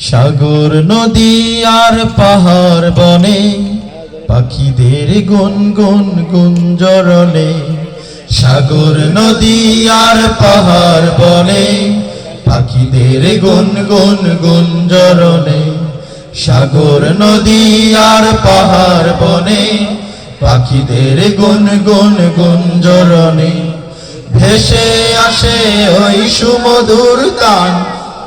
সাগর, নদী আর পাহাড় বনে, পাখিদের গুন গুন গুঞ্জরণে সাগর, নদী আর পাহাড় বনে, পাখিদের গুন গুন গুঞ্জরণে সাগর, নদী আর পাহাড় বনে, পাখিদের গুন গুন গুঞ্জরণে ভেসে আসে ওই সুমধুর গান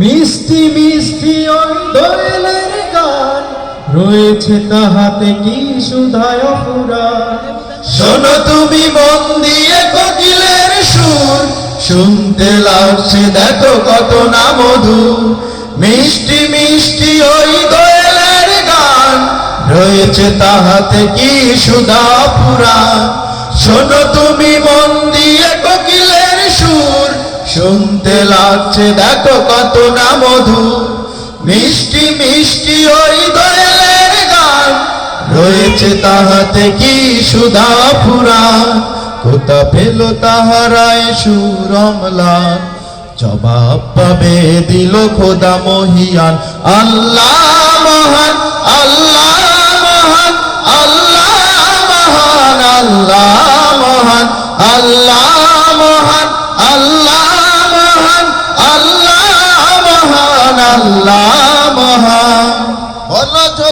মিষ্টি মিষ্টি ওই দোয়েলের গান। রয়েছে তাহাতে কি সুধায় পুরাণ শোনো তুমি মন দিয়ে কোকিলের সুর। শুনতে লাগছে, দেখো কত না মধু। মিষ্টি মিষ্টি ওই দোয়েলের গান। রয়েছে তাহাতে কি সুধা পুরাণ শোনো তুমি মন শুনতে লাগছে, দেখো কত না মধু। মিষ্টি মিষ্টি ওই দোয়েলের গান। রয়েছে তাহাতে কি সুধা পুরাণ কোথা পেল তাহারায় সুরমলা? জবাব পাবে দিল খোদা মহিয়ান। আল্লাহ মহান আল্লাহ